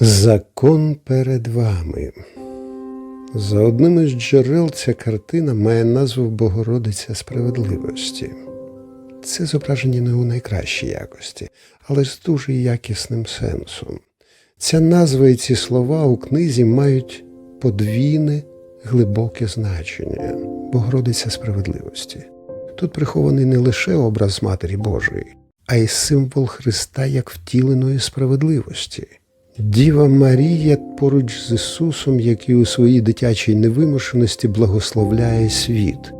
Закон перед вами. За одним із джерел ця картина має назву Богородиця справедливості. Це зображення не у найкращій якості, але з дуже якісним сенсом. Ця назва і ці слова у книзі мають подвійне глибоке значення Богородиця справедливості. Тут прихований не лише образ Матері Божої, а й символ Христа як втіленої справедливості. Діва Марія поруч з Ісусом, який у своїй дитячій невимушеності благословляє світ,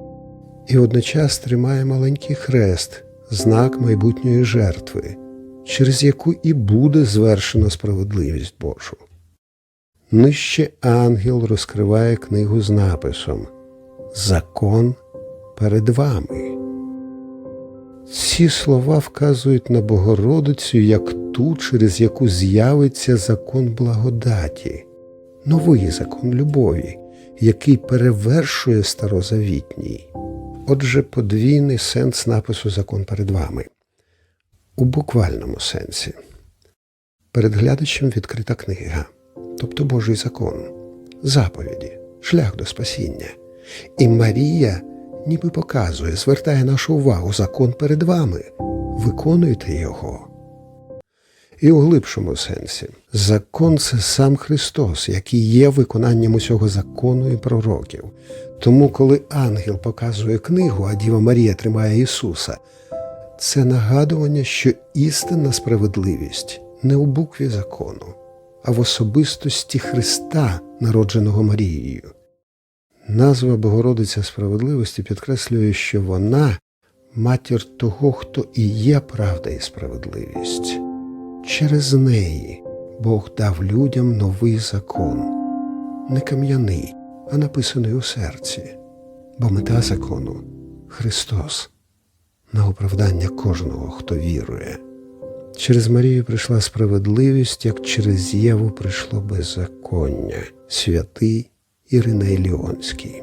і водночас тримає маленький хрест, знак майбутньої жертви, через яку і буде звершена справедливість Божу. Нижче ангел розкриває книгу з написом Закон перед вами. Ці слова вказують на Богородицю як ту, через яку з'явиться закон благодаті, новий закон любові, який перевершує старозавітній. Отже, подвійний сенс напису Закон перед вами. У буквальному сенсі. Перед глядачем відкрита книга, тобто Божий закон, заповіді, шлях до спасіння. І Марія ніби показує, звертає нашу увагу закон перед вами. Виконуйте його. І у глибшому сенсі, закон це сам Христос, який є виконанням усього закону і пророків. Тому, коли ангел показує книгу, а Діва Марія тримає Ісуса, це нагадування, що істинна справедливість не у букві закону, а в особистості Христа, народженого Марією. Назва Богородиця справедливості підкреслює, що вона матір того, хто і є правда і справедливість. Через неї Бог дав людям новий закон, не кам'яний, а написаний у серці, бо мета закону Христос на оправдання кожного, хто вірує. Через Марію прийшла справедливість, як через Єву прийшло беззаконня, святий Іриней Ліонський.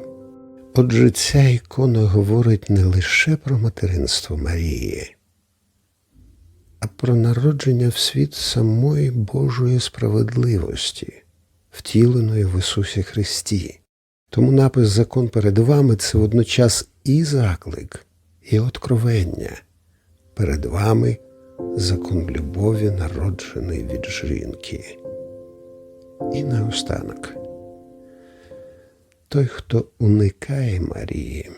Отже, ця ікона говорить не лише про материнство Марії, про народження в світ самої Божої справедливості, втіленої в Ісусі Христі. Тому напис Закон перед вами це водночас і заклик, і откровення. Перед вами закон любові, народжений від жінки. І наостанок. Той, хто уникає Марії,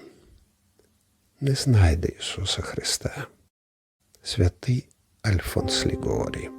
не знайде Ісуса Христа. Святий Альфонс Лігорі